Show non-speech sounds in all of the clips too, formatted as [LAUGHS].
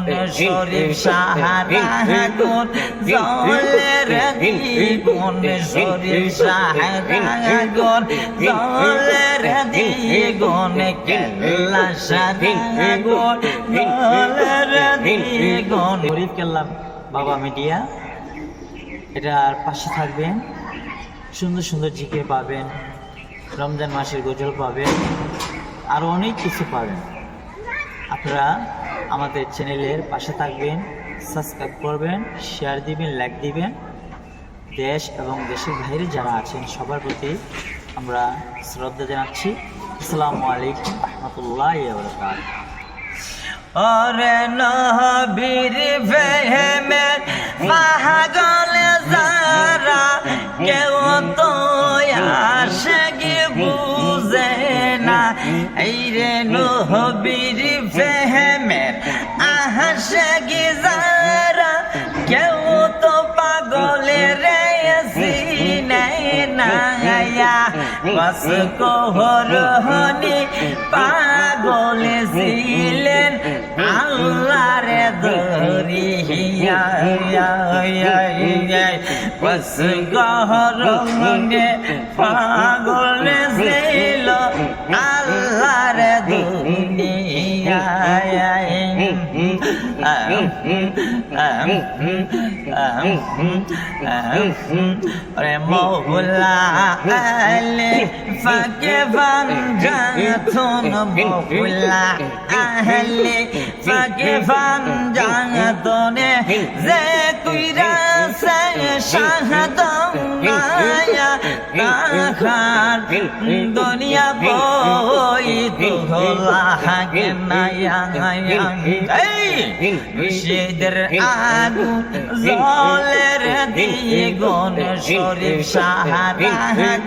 দ্বিগুণ শরীফ সাহারা গুণ জলের দ্বিগুণ শরীফ সাহারা জলের দ্বিগুণ কেল্লা জলের দ্বিগুণ শরীফ কেল্লা বাবা মিডিয়া এটার পাশে থাকবেন সুন্দর সুন্দর জিকে পাবেন রমজান মাসের গজল পাবেন আরও অনেক কিছু পাবেন আপনারা আমাদের চ্যানেলের পাশে থাকবেন সাবস্ক্রাইব করবেন শেয়ার দিবেন লাইক দিবেন। দেশ এবং দেশের বাইরে যারা আছেন সবার প্রতি আমরা শ্রদ্ধা জানাচ্ছি। আসসালামু আলাইকুম রহমতুল্লাহ ওরে নবীর [LAUGHS] ফেহেমে পাগল নবীর ফেহেমের আহাসে গে যারা কেউ তো পাগলে রে সিনাই না বাস কোহরহনি পাগলে ছিলেন আল্লাহরে ধরিয়া বাস গহরহনে পাগলে ছিল আল্লাহরে রে মৌলা আলে ফাকে ফাঞ্জাথন মৌলা আহলে ফাকে ফাঞ্জাথনে যে কুইরা সে শাহাদম গায়া তাহার দুনিয়া বই তোলা হাগে নায়া এই মুর্শিদের আগু জলের দ্বিগুণ শরীফ সাহারা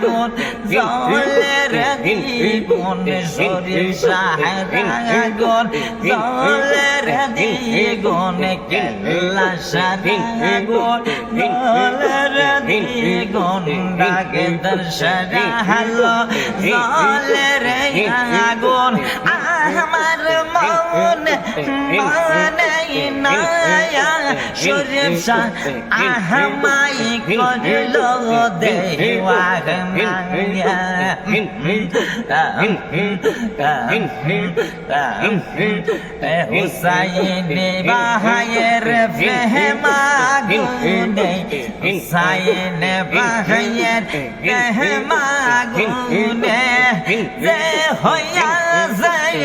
গুণ জলের দ্বিগুণ শরীফ সাহারা গুণ জলের দ্বিগুণ কেল্লা সারা গুণ জলের দ্বিগুণ ডাকে দর্শনা হলো জলের আগুন আমার মন মানে নায়া শরীফ শাহ আহমাই করল দেওয়া হুসাইন বাহায়ের ফেহমা গুনে হুসাইন বাহায়ের ফেহমা গুনে যে হইয়া যায়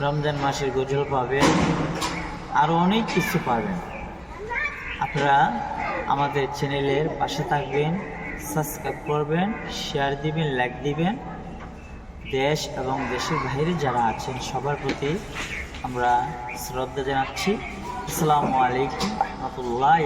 রমজান মাসের গজল পাবেন আরও অনেক কিছু পাবেন। আপনারা আমাদের চ্যানেলের পাশে থাকবেন, সাবস্ক্রাইব করবেন শেয়ার দিবেন লাইক দিবেন। দেশ এবং দেশের বাইরে যারা আছেন, সবার প্রতি আমরা শ্রদ্ধা জানাচ্ছি। আসসালামু আলাইকুম রহমতুল্লাহ